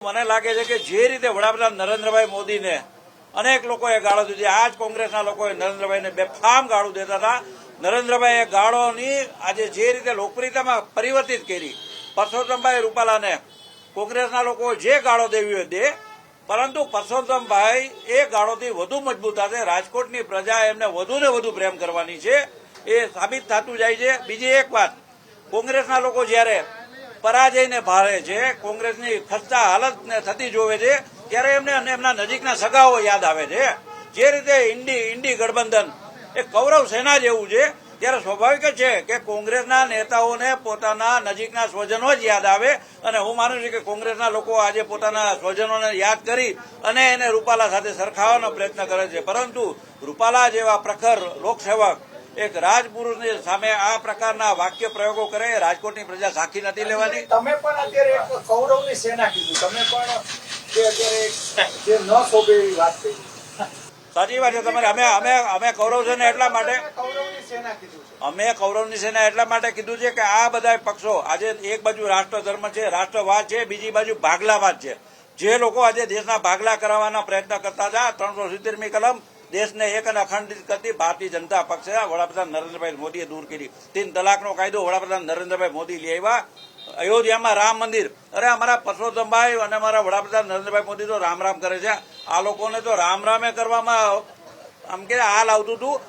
મને લાગે છે કે જે રીતે વડાપ્રધાન નરેન્દ્રભાઈ મોદીને અનેક લોકોએ ગાળો દીધી આ જ કોંગ્રેસના લોકોએ નરેન્દ્રભાઈને બેફામ ગાળું દેતા હતા. નરેન્દ્રભાઈએ ગાળોની આજે જે રીતે લોકપ્રિયતામાં પરિવર્તિત કરી, પરસોત્તમભાઈ રૂપાલાને કોંગ્રેસના લોકો જે ગાળો દેવી હોય દે પરંતુ પરસોત્તમભાઈ એ ગાળોથી વધુ મજબૂત થશે રાજકોટની પ્રજા એમને વધુ ને વધુ પ્રેમ કરવાની છે, એ સાબિત થતું જાય છે. બીજી એક વાત, કોંગ્રેસના લોકો જ્યારે પરાજયને ભારે છે. કોંગ્રેસની ખસ્તા હાલતને થતી જોવે છે. ત્યારે એમને એમના નજીકના સગાઓ યાદ આવે છે. જે રીતે ઇન્ડી ઇન્ડી ગઠબંધન એ કૌરવ સેના જેવું છે, ત્યારે સ્વાભાવિક છે કે કોંગ્રેસના નેતાઓને પોતાના નજીકના સ્વજનો જ યાદ આવે. અને હું માનું છું કે કોંગ્રેસના લોકો આજે પોતાના સ્વજનોને યાદ કરી અને એને રૂપાલા સાથે સરખાવવાનો પ્રયત્ન કરે છે. પરંતુ રૂપાલા જેવા પ્રખર લોકસેવક એક રાજપુરુષની સામે આ પ્રકારના વાક્ય પ્રયોગો કરે રાજકોટની પ્રજા સાખી નથી લેવાની. તમે પણ અત્યારે એક કૌરવની સેના કીધું. તમે પણ જે અત્યારે ન શોભે એવી વાત કહી સાચી વાત છે તમારે. અમે અમે અમે કૌરવ સેના એટલા માટે કૌરવની સેના કીધું અમે કૌરવની સેના એટલા માટે કીધું છે કે આ બધા પક્ષો આજે એક બાજુ રાષ્ટ્ર ધર્મ છે રાષ્ટ્રવાદ છે બીજી બાજુ ભાગલાવાદ છે. જે લોકો આજે દેશના ભાગલા કરાવવાના પ્રયત્ન કરતા હતા ત્રણસો સિત્તેરમી કલમ દેશને એક અને અખંડિત કરતી ભારતીય જનતા પક્ષે વડાપ્રધાન નરેન્દ્રભાઈ મોદીએ દૂર કરી. તીન તલાકનો કાયદો વડાપ્રધાન નરેન્દ્રભાઈ મોદી લઈ આવ્યા. અયોધ્યામાં રામ મંદિર. અરે અમારા પરસોત્તમભાઈ અને અમારા વડાપ્રધાન નરેન્દ્રભાઈ મોદી તો રામ રામ કરે છે. આ લોકોને તો રામ રામે કરવામાં આમ કે હાલ આવતું હતું.